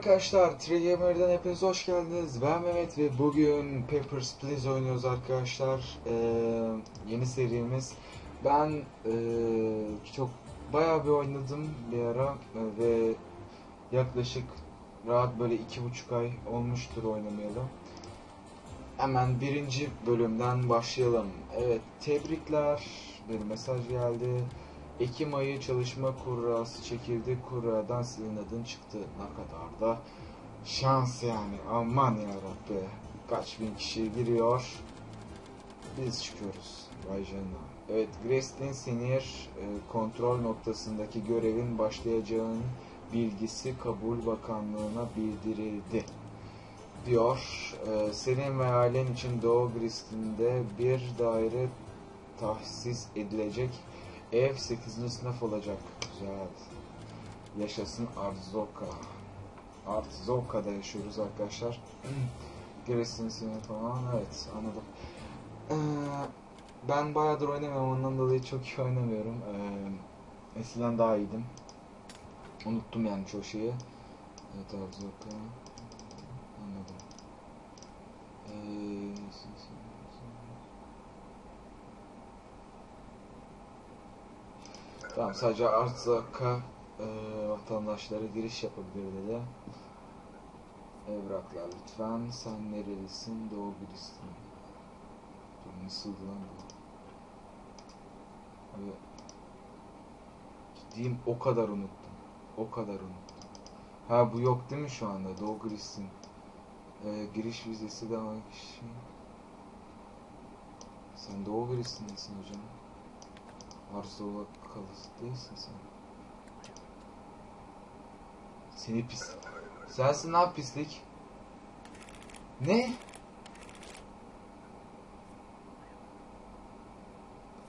arkadaşlar, Trigamer'den hepiniz hoş geldiniz. Ben Mehmet ve bugün Papers, Please oynuyoruz arkadaşlar. Ee, yeni serimiz. Ben ee, çok bayağı bir oynadım bir ara ee, ve yaklaşık rahat böyle iki buçuk ay olmuştur oynamayalı. Hemen birinci bölümden başlayalım. Evet, tebrikler. Bir mesaj geldi. Ekim ayı çalışma kurrası çekildi. Kurradan senin adın çıktı. Ne kadar da şans yani. Aman ya Rabbi. Kaç bin kişi giriyor. Biz çıkıyoruz. Vay canına. Evet, Grace'in Senior e, kontrol noktasındaki görevin başlayacağının bilgisi Kabul Bakanlığı'na bildirildi. Diyor. E, senin ve ailen için Doğu Grist'inde bir daire tahsis edilecek Ev 8. sınıf olacak. Güzel. Yaşasın Arzoka. Arzoka'da yaşıyoruz arkadaşlar. Giresin sinir falan. Evet anladım. Ee, ben bayağıdır oynamıyorum. Ondan dolayı çok iyi oynamıyorum. Ee, eskiden daha iyiydim. Unuttum yani çoğu şeyi. Evet Arzoka. Anladım. Ee, Tamam sadece Artsak'a e, vatandaşları giriş yapabilir dedi. Evraklar lütfen. Sen nerelisin? Doğu Gülistan. Dur nasıldı lan bu? Abi ciddiyim o kadar unuttum. O kadar unuttum. Ha bu yok değil mi şu anda? Doğu Gülistan. E, giriş vizesi devam kişi. Sen Doğu Gülistan'dasın hocam. Arzu'la kalısı değilsin sen. Seni pis. Sensin lan pislik. Ne?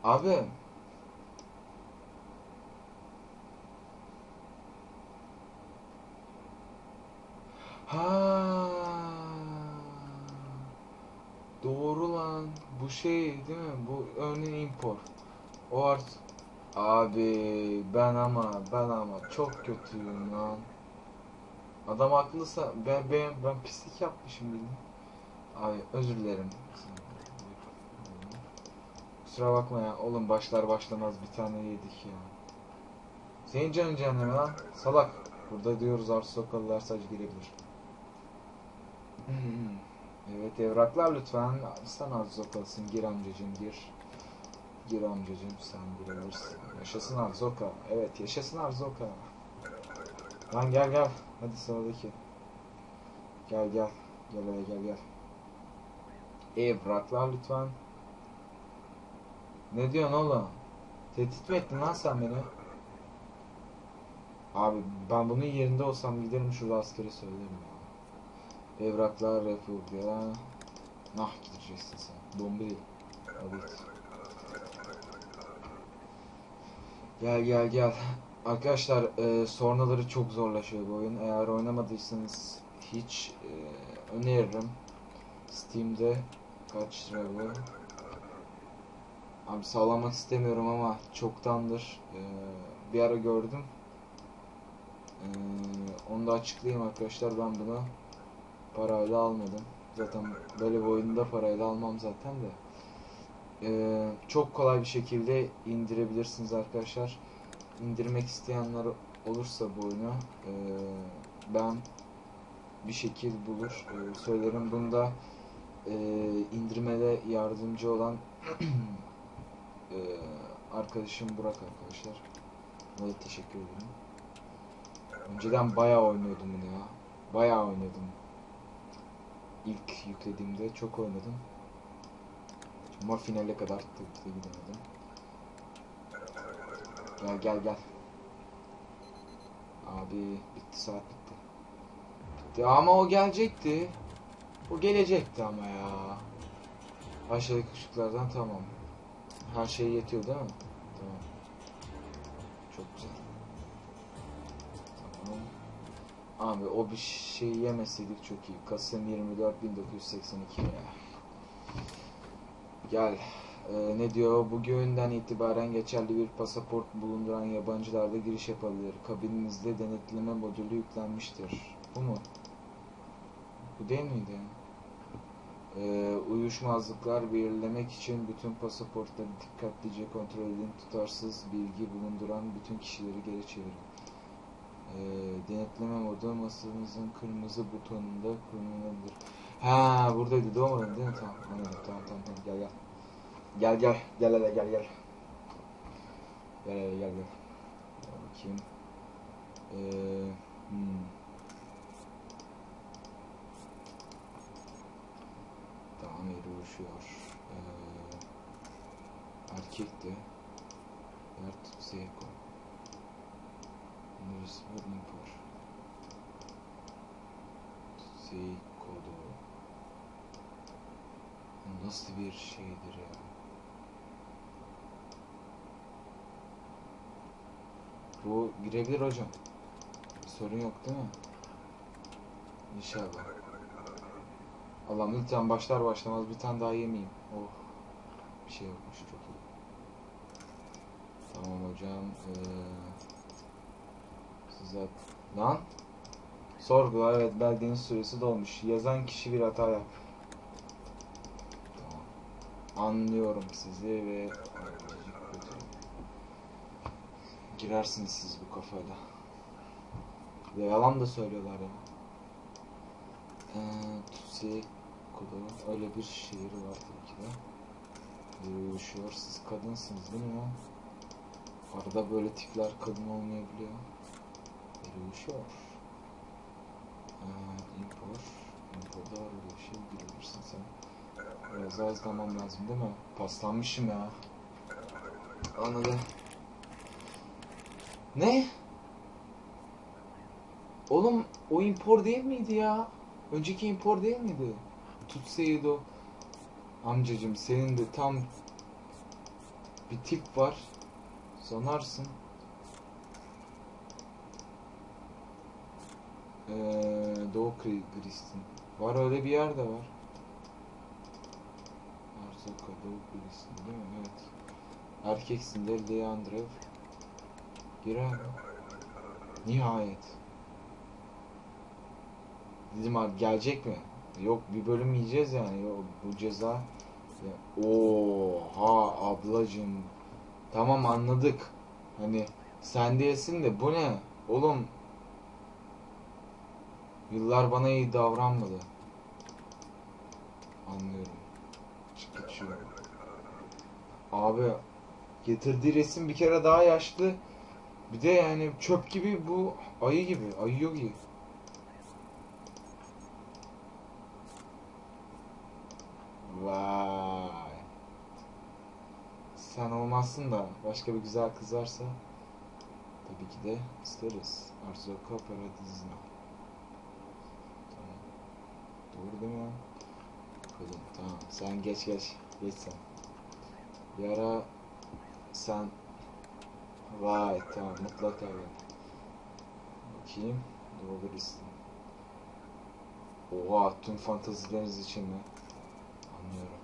Abi. Ha. Doğru lan. Bu şey değil mi? Bu örneğin import. O art Abi ben ama ben ama çok kötüyüm lan. Adam haklıysa ben ben ben pislik yapmışım bildim. Abi özür dilerim. Kusura bakma ya oğlum başlar başlamaz bir tane yedik ya. Senin canın cehenneme lan salak. Burada diyoruz Arsu Sokalılar sadece girebilir. evet evraklar lütfen. Sen Arsu Sokalısın gir amcacım gir. Gir amcacım sen girebilirsin. Yaşasın Arzoka. Evet yaşasın Arzoka. Lan gel gel. Hadi sıradaki. Gel gel. Gel hele gel gel. Evraklar lütfen. Ne diyorsun oğlum? Tehdit mi ettin lan sen beni? Abi ben bunun yerinde olsam giderim şurada askeri söylerim ya. Evraklar refugya. Nah gideceksin sen. Bomba değil. Hadi git. Gel gel gel. Arkadaşlar e, sornaları çok zorlaşıyor bu oyun. Eğer oynamadıysanız hiç e, öneririm. Steam'de kaç lira bu? Abi sağlamak istemiyorum ama çoktandır e, bir ara gördüm. E, onu da açıklayayım arkadaşlar ben bunu parayla almadım. Zaten böyle bir oyunda parayla almam zaten de. Ee, çok kolay bir şekilde indirebilirsiniz arkadaşlar. İndirmek isteyenler olursa bu oyunu e, ben bir şekil bulur e, söylerim. Bunda e, indirmede yardımcı olan e, arkadaşım Burak arkadaşlar. Ona teşekkür ederim. Önceden bayağı oynuyordum bunu ya. Bayağı oynadım. İlk yüklediğimde çok oynadım. Ama finale kadar tıklı gidemedim. Gel gel gel. Abi bitti saat bitti. Bitti ama o gelecekti. O gelecekti ama ya. Aşağıdaki ışıklardan tamam. Her şey yetiyor değil mi? Tamam. Çok güzel. Tamam. Abi o bir şey yemeseydik çok iyi. Kasım 24 1982 ya. Gel. Ee, ne diyor? Bugünden itibaren geçerli bir pasaport bulunduran yabancılar da giriş yapabilir. Kabininizde denetleme modülü yüklenmiştir. Bu mu? Bu değil miydi? Ee, uyuşmazlıklar belirlemek için bütün pasaportları dikkatlice kontrol edin. Tutarsız bilgi bulunduran bütün kişileri geri çevirin. Ee, denetleme modu masanızın kırmızı butonunda kullanılabilir. Ha buradaydı doğmadın değil mi? Tamam anladım tamam tamam tamam gel gel. Gel gel gel hele gel gel. Gel hele gel gel. Bakayım. Ee, hmm. Tamam yeri uğraşıyor. Ee, erkekti. Yert Zeko. Neresi bu? Impor. Zeko'du. Bu Nasıl bir şeydir ya? Bu girebilir hocam. Sorun yok değil mi? İnşallah. Allah'ım lütfen başlar başlamaz bir tane daha yemeyeyim. Oh. Bir şey yokmuş çok iyi. Tamam hocam. Ee, size lan sorgula evet belgenin süresi dolmuş. Yazan kişi bir hata yap. Anlıyorum sizi ve girersiniz siz bu kafayla. Ve yalan da söylüyorlar ya. Ee, Tutsi Kudu öyle bir şiiri var tabii ki de. Uyuşuyor. Siz kadınsınız değil mi ya? Arada böyle tipler kadın olmayabiliyor. Uyuşuyor. Ee, impor. Imporda öyle bir şey girebilirsin sen. Biraz daha hızlanmam lazım değil mi? Paslanmışım ya. Anladım. Ne? Oğlum o impor değil miydi ya? Önceki impor değil miydi? Tutseydi o. Amcacım senin de tam bir tip var. Sanarsın. Ee, Doğu Kri- Gristin. Var öyle bir yer de var. Arzoka Doğu Gristin değil mi? Evet. Erkeksin de Leandrev. Gir abi. Nihayet. Dedim abi gelecek mi? Yok bir bölüm yiyeceğiz yani. Yok, bu ceza. Oha ablacım. Tamam anladık. Hani sen diyesin de bu ne? Oğlum yıllar bana iyi davranmadı. Anlıyorum. Abi getirdiği resim bir kere daha yaşlı. Bir de yani çöp gibi bu ayı gibi. Ayı yogi. Vay. Sen olmazsın da başka bir güzel kız varsa tabii ki de isteriz. Arzuka Paradizna. Tamam. Doğru değil mi? ya? Kadın. Tamam. Sen geç geç. Geç sen. Bir ara sen Vay tamam mutlaka gel. Bakayım. Doğru listin. Oha tüm fantazileriniz için mi? Anlıyorum.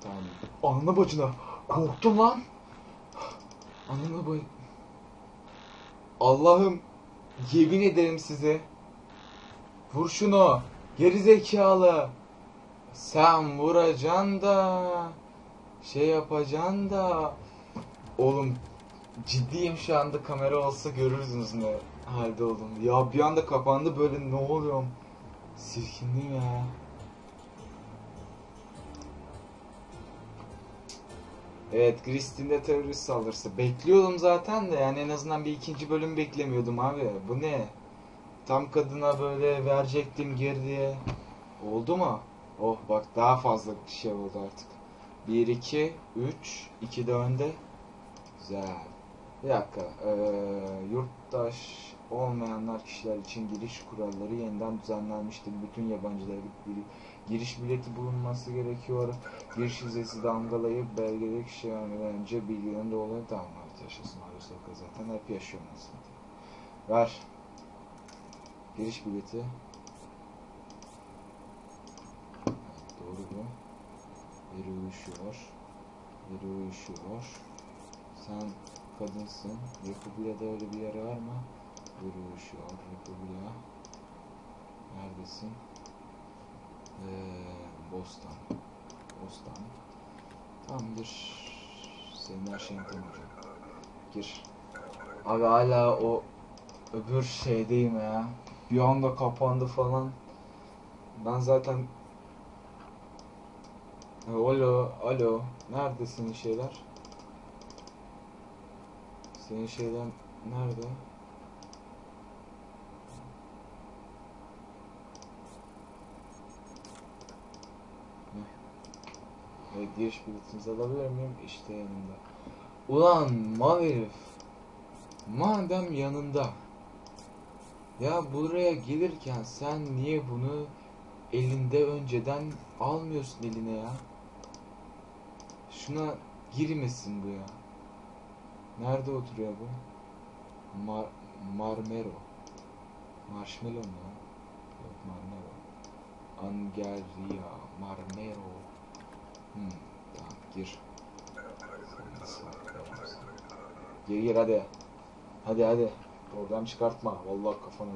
Tamam. Anla bacına. Korktum lan. Anla bay. Allah'ım yemin ederim size. Vur şunu. Geri zekalı. Sen vuracaksın da şey yapacaksın da oğlum ciddiyim şu anda kamera olsa görürsünüz ne halde oldum. Ya bir anda kapandı böyle ne oluyorum? Sirkindim ya. Evet, Kristin'de terörist saldırısı. Bekliyordum zaten de yani en azından bir ikinci bölüm beklemiyordum abi. Bu ne? Tam kadına böyle verecektim geri diye. Oldu mu? Oh bak daha fazla şey oldu artık. 1, 2, 3, 2 de önde. Güzel. Bir dakika. Ee, yurttaş olmayanlar kişiler için giriş kuralları yeniden düzenlenmiştir. Bütün yabancılara bir giriş bileti bulunması gerekiyor. Giriş vizesi damgalayıp belgeli kişi vermeden önce bilgilerin doğruları tamam yaşasın. Aristoka zaten hep yaşıyor aslında. Ver. Giriş bileti. Doğru bu. Biri uyuşuyor. Biri uyuşuyor. Sen kadınsın. Republia'da öyle bir yer var mı? Biri uyuşuyor. Republia. Neredesin? Ee, Bostan. Bostan. Tamamdır. Senin her şeyin hocam. Gir. Abi hala o öbür şeydeyim ya. Bir anda kapandı falan. Ben zaten Alo, alo. Nerede senin şeyler? Senin şeyler nerede? Evet, giriş biletinizi alabilir miyim? İşte yanında. Ulan mal herif. Madem yanında. Ya buraya gelirken sen niye bunu elinde önceden almıyorsun eline ya? Şuna girmesin bu ya. Nerede oturuyor bu? Mar Marmero. Marshmallow mu? Yok Marmero. Angeria. Marmero. Hmm, tamam gir. Gir gir hadi. Hadi hadi. Oradan çıkartma. Vallahi kafana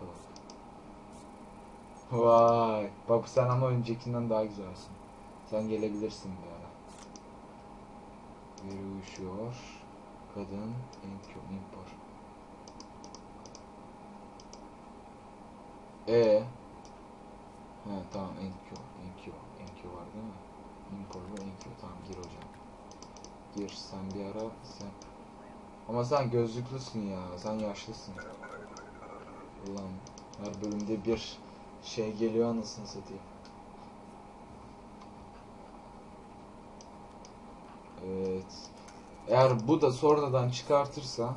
bak. Vay. Bak sen ama öncekinden daha güzelsin. Sen gelebilirsin bir ara. Biri uyuşuyor. Kadın. Impor. E. He tamam Enkyo. Enkyo. Enkyo var değil mi? Impor ve Enkyo. Tamam gir hocam. Gir sen bir ara sen. Ama sen gözlüklüsün ya. Sen yaşlısın. Ulan her bölümde bir şey geliyor anasını satayım. Evet. Eğer bu da sonradan çıkartırsa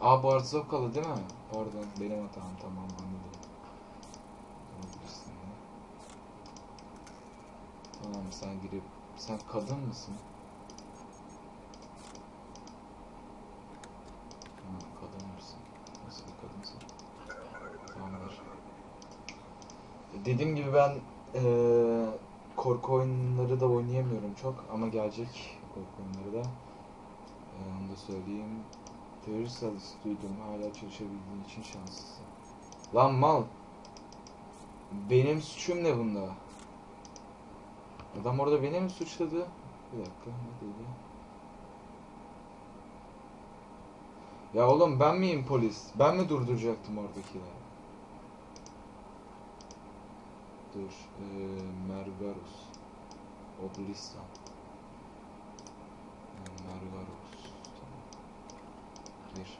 Aa bu Artsokkalı değil mi? Pardon benim hatam tamam anladım. Olabilirsin ya. Tamam sen girip sen kadın mısın? Ha, kadın mısın? Nasıl bir kadınsın? Tamamdır. E, Dediğim gibi ben eee, korku oyunları da oynayamıyorum çok ama gelecek korku oyunları da. Eee, onu da söyleyeyim. Salısı duydum. Hala çalışabildiğin için şanslısın. Lan mal. Benim suçum ne bunda? Adam orada beni mi suçladı? Bir dakika ne dedi? Ya oğlum ben miyim polis? Ben mi durduracaktım oradakileri? Dur. Eee Mergarus. Oblistan. Mergarus. Gir.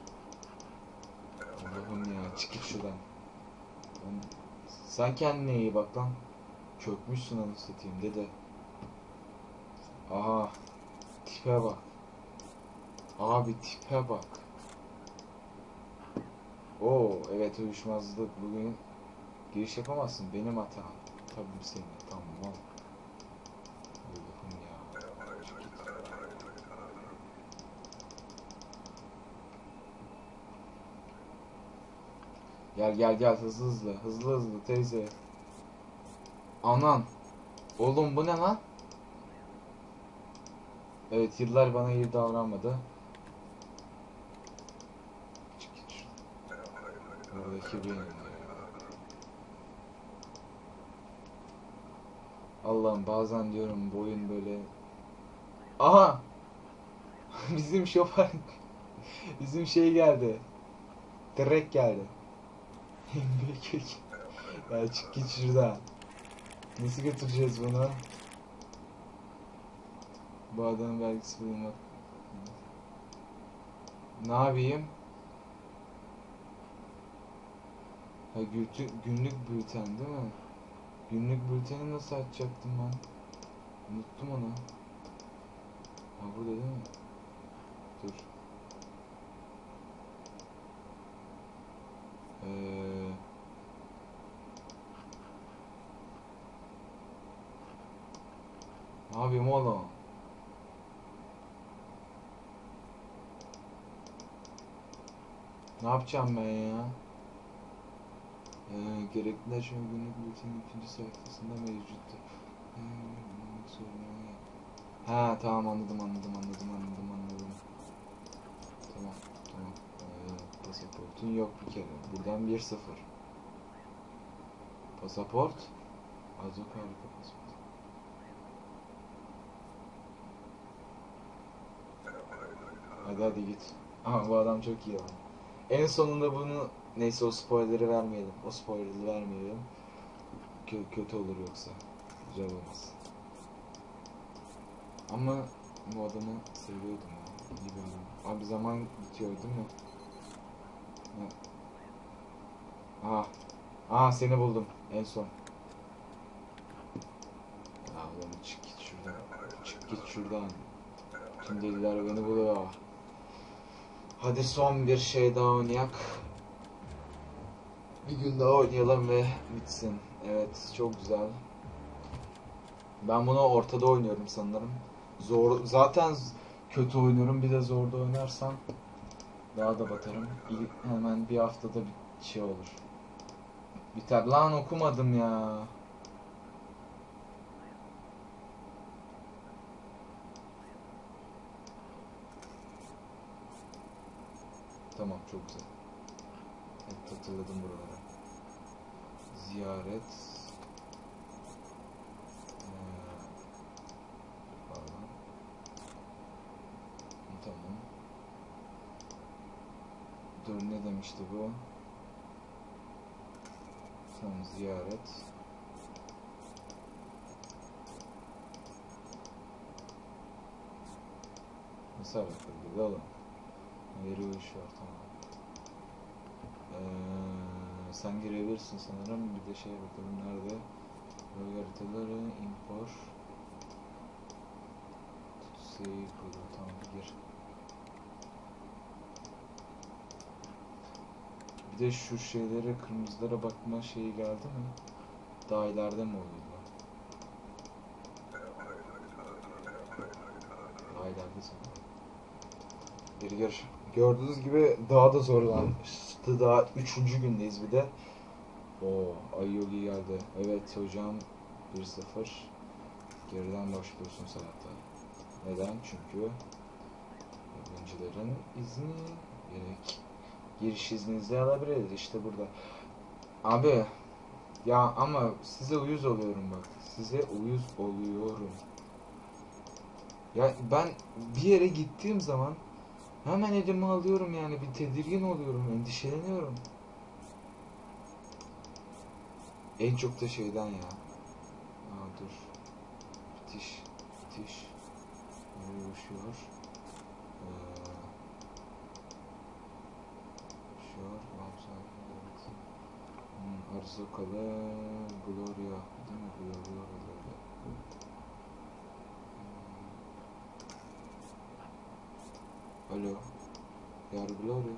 Allah'ım ya çık git şuradan. Sen kendine iyi bak lan. Çökmüşsün anı satayım dede. Aha. Tipe bak. Abi tipe bak. Oo evet uyuşmazlık bugün giriş yapamazsın benim hatam. Tabii senin tamam. Allah'ım. Gel gel gel hızlı hızlı hızlı hızlı teyze. Anan. Oğlum bu ne lan? Evet yıllar bana iyi davranmadı. Allah'ım bazen diyorum bu oyun böyle. Aha! Bizim şoför bizim şey geldi. Direkt geldi. Bekir. ya çık git şuradan. Nasıl götüreceğiz bunu? Bu adamın belgesi bulunmak. Ne yapayım? Ha günlük bülten değil mi? Günlük bülteni nasıl açacaktım ben? Unuttum onu. Ha burada değil mi? Dur. Ee, ne yapayım oğlum? Ne yapacağım ben ya? Ee, gerekliler an günlük bültenin ikinci sayfasında mevcuttu. Ee. Ha tamam anladım anladım anladım anladım anladım. Tamam tamam. Ee, pasaportun yok bir kere. Buradan 1-0. Pasaport. Az harika pasaport. Hadi hadi git. Ama bu adam çok iyi lan. En sonunda bunu neyse o spoiler'ı vermeyelim. O spoiler'ı vermeyelim. Kö- kötü olur yoksa. Güzel olmaz. Ama bu adamı seviyordum ya. İyi bir adam. Abi zaman bitiyor değil mi? Ha. Aha. Aha seni buldum en son. Ya oğlum çık git şuradan. Çık git şuradan. Tüm deliler beni buluyor. Hadi son bir şey daha oynayak. Bir gün daha oynayalım ve bitsin. Evet çok güzel. Ben bunu ortada oynuyorum sanırım. Zor zaten kötü oynuyorum bir de zorda oynarsam daha da batarım. İlk hemen bir haftada bir şey olur. Biter. Lan okumadım ya. Tamam çok güzel. Evet hatırladım buraları. Ziyaret. Ee. Tamam. Dur ne demişti bu? Son ziyaret. Nasıl alakalı oğlum? Veri uyuşuyor tamam. Ee, sen girebilirsin sanırım. Bir de şey bakalım nerede? Bölge haritaları, import. Tutsuyu kodu tamam gir. Bir de şu şeylere, kırmızılara bakma şeyi geldi mi? Daha ileride mi oluyordu? Daha ileride sanırım. Geri gör. Gördüğünüz gibi daha da zorlanmıştı. Daha üçüncü gündeyiz bir de. Oo, Ayogi geldi. Evet hocam 1-0. Geriden başlıyorsun hayata. Neden? Çünkü öğrencilerin izni gerek. Giriş izninizi alabiliriz işte burada. Abi ya ama size uyuz oluyorum bak. Size uyuz oluyorum. Ya ben bir yere gittiğim zaman hemen elime alıyorum yani bir tedirgin oluyorum, endişeleniyorum. En çok da şeyden ya. Aa dur. Bitiş. Bitiş. Nereye uçuyor? Ee, uçuyor. Hmm, Gloria. Değil mi? Gloria. Gloria. Hmm. Alo. Yar Gloria.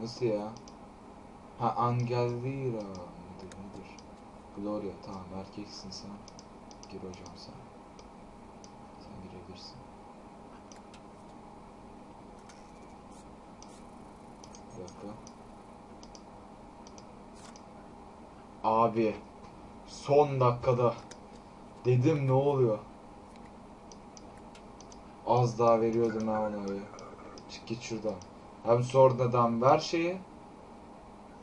Nasıl ya? Ha Angelvira mıdır nedir? Gloria tamam erkeksin sen. Gir hocam sen. Sen girebilirsin. Bir dakika. Abi son dakikada dedim ne oluyor? Az daha veriyordum ben ona be. Çık git şuradan. Hem sonradan ver şeyi.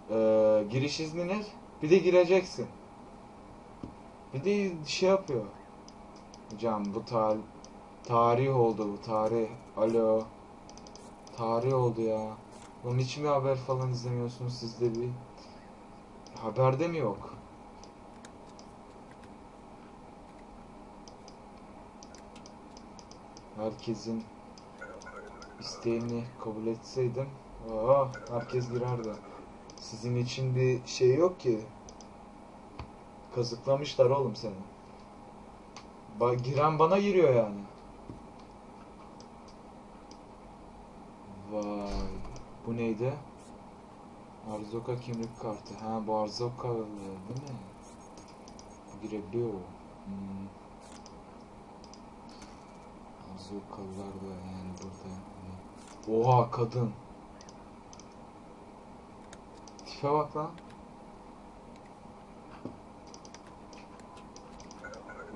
Ee, giriş iznini bir de gireceksin. Bir de şey yapıyor. Hocam bu tar tarih oldu bu tarih. Alo. Tarih oldu ya. Onun hiç mi haber falan izlemiyorsunuz sizde bir? Haberde mi yok? Herkesin isteğini kabul etseydim, aa, herkes girerdi. Sizin için bir şey yok ki. Kazıklamışlar oğlum seni. Ba giren bana giriyor yani. Vay. Bu neydi? Arzoka kimlik kartı. Ha bu Arzokalı değil mi? Girebiliyor. Hmm. Arzokalılar da yani burada. Hani Oha kadın. Tipe bak lan.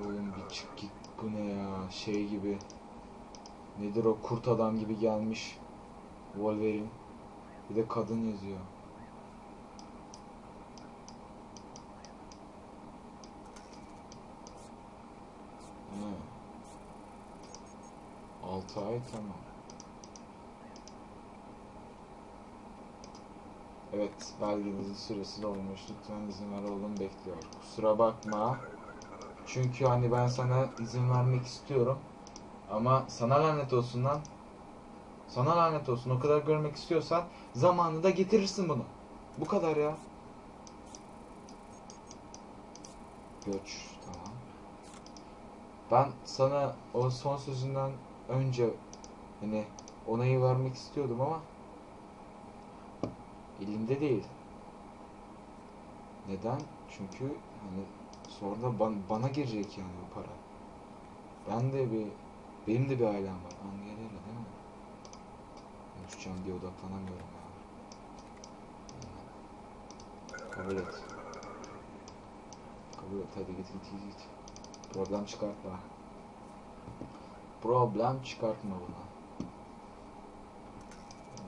Oğlum bir çık git. Bu ne ya? Şey gibi. Nedir o kurt adam gibi gelmiş. Wolverine. Bir de kadın yazıyor. He. 6 ay tamam. Evet, belgenizin süresi dolmuş. Lütfen izin ver oğlum bekliyor. Kusura bakma. Çünkü hani ben sana izin vermek istiyorum. Ama sana lanet olsun lan. Sana lanet olsun. O kadar görmek istiyorsan zamanında getirirsin bunu. Bu kadar ya. Göç. Tamam. Ben sana o son sözünden önce hani onayı vermek istiyordum ama elimde değil. Neden? Çünkü hani sonra ban- bana girecek yani o para. Ben de bir benim de bir ailem var. Angela değil mi? Konuşacağım diye odaklanamıyorum ya. Kabul et. Kabul et hadi git git git. Problem çıkartma. Problem çıkartma bana.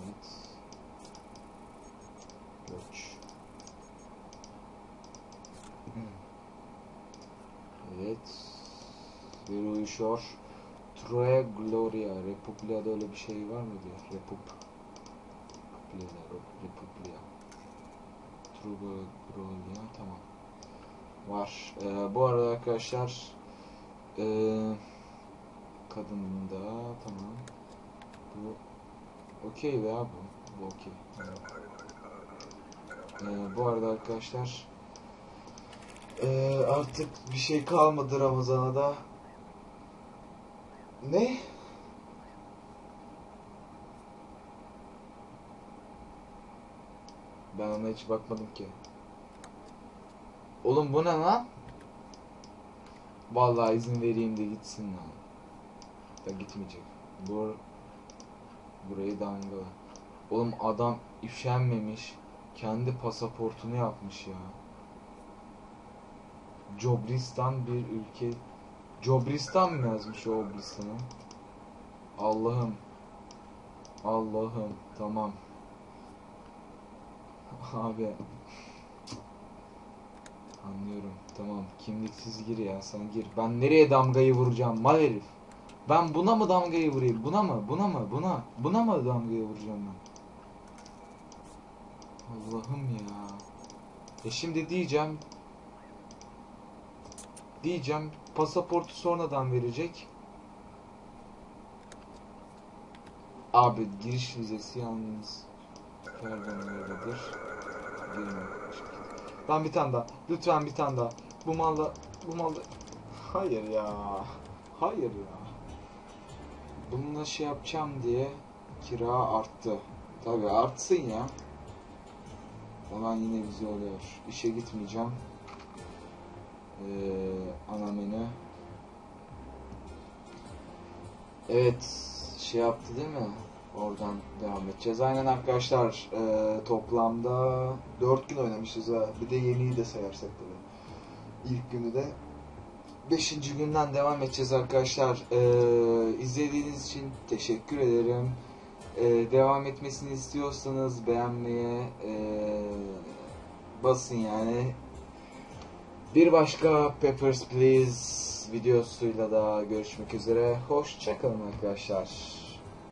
Evet. Göç. Evet. Bir uyuşuyor. Troya Gloria. Republia'da öyle bir şey var mı diyor. Repup. Republia'da. Republia. Troya Gloria. Tamam. Var. Ee, bu arada arkadaşlar ee, kadında tamam. Bu okey veya bu. Bu okey. Ee, bu arada arkadaşlar ee, artık bir şey kalmadı Ramazan'a da. Ne? Ben ona hiç bakmadım ki. Oğlum bu ne lan? Vallahi izin vereyim de gitsin lan. Da gitmeyecek. Bu burayı damga. Oğlum adam üşenmemiş. Kendi pasaportunu yapmış ya. Cobristan bir ülke. Cobristan mı yazmış o Obristan'ı? Allah'ım. Allah'ım. Tamam. Abi. Anlıyorum. Tamam. Kimliksiz gir ya. Sen gir. Ben nereye damgayı vuracağım? Mal herif. Ben buna mı damgayı vurayım? Buna mı? Buna mı? Buna. Buna mı damgayı vuracağım ben? Allah'ım ya. E şimdi diyeceğim. Diyeceğim. Pasaportu sonradan verecek. Abi giriş vizesi yalnız Perdanelerdedir. Ben bir tane daha. Lütfen bir tane daha. Bu malda bu malda Hayır ya. Hayır ya. Bununla şey yapacağım diye kira arttı. Tabi artsın ya. Falan yine bize oluyor. İşe gitmeyeceğim. Ee, ana menü. Evet. Şey yaptı değil mi? Oradan devam edeceğiz. Aynen arkadaşlar. ee, toplamda 4 gün oynamışız ha. Bir de yeniyi de sayarsak tabii. İlk günü de. 5. günden devam edeceğiz arkadaşlar. Ee, izlediğiniz için teşekkür ederim. Ee, devam etmesini istiyorsanız beğenmeye ee, basın yani. Bir başka Peppers Please videosuyla da görüşmek üzere. Hoşçakalın arkadaşlar.